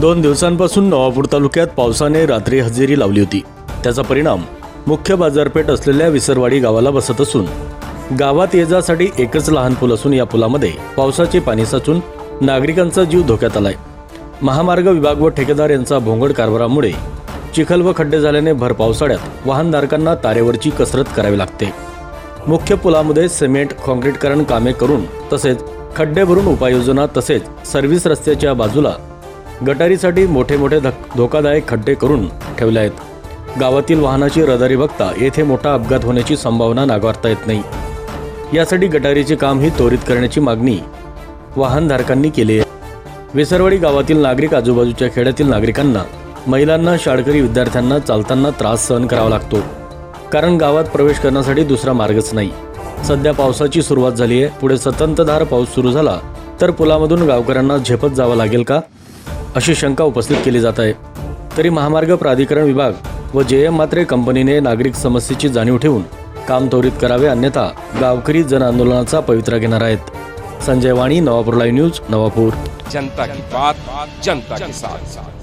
दोन दिवसांपासून नवापूर तालुक्यात पावसाने रात्री हजेरी लावली होती. त्याचा परिणाम मुख्य बाजारपेठ असलेल्या विसरवाडी गावाला बसत असून गावात ये जासाठी एकच लहान पूल असून या पुलामध्ये पावसाचे पाणी साचून नागरिकांचा जीव धोक्यात आलाय. महामार्ग विभाग व ठेकेदार यांचा भोंगड कारभारामुळे चिखल व खड्डे झाल्याने भर पावसाळ्यात वाहनधारकांना तारेवरची कसरत करावी लागते. मुख्य पुलामध्ये सिमेंट काँक्रीटकरण कामे करून तसेच खड्डे भरून उपाययोजना तसेच सर्व्हिस रस्त्याच्या बाजूला गटारीसाठी मोठे मोठे धक धोकादायक खड्डे करून ठेवले आहेत. गावातील वाहनाची रहदारी बघता येथे मोठा अपघात होण्याची संभावना नाकारता येत नाही. यासाठी गटारीचे काम ही त्वरित करण्याची मागणी वाहनधारकांनी केली आहे. विसरवाडी गावातील नागरिक आजूबाजूच्या खेड्यातील नागरिकांना महिलांना शाळकरी विद्यार्थ्यांना चालताना त्रास सहन करावा लागतो. कारण गावात प्रवेश करण्यासाठी दुसरा मार्गच नाही. सध्या पावसाची सुरुवात झाली आहे. पुढे सतंतधार पाऊस सुरू झाला तर पुलामधून गावकऱ्यांना झेपत जावं लागेल का? अशी शंका उपस्थित केली जात आहे. तरी महामार्ग प्राधिकरण विभाग व जे एम मात्रे कंपनीने नागरिक समस्येची जाणीव ठेवून काम त्वरित करावे अन्यथा गावकरी जन आंदोलनाचा पवित्रा घेणार आहेत. Sanjay Wani Navapur live news Navapur. जनता की बात जनता के साथ.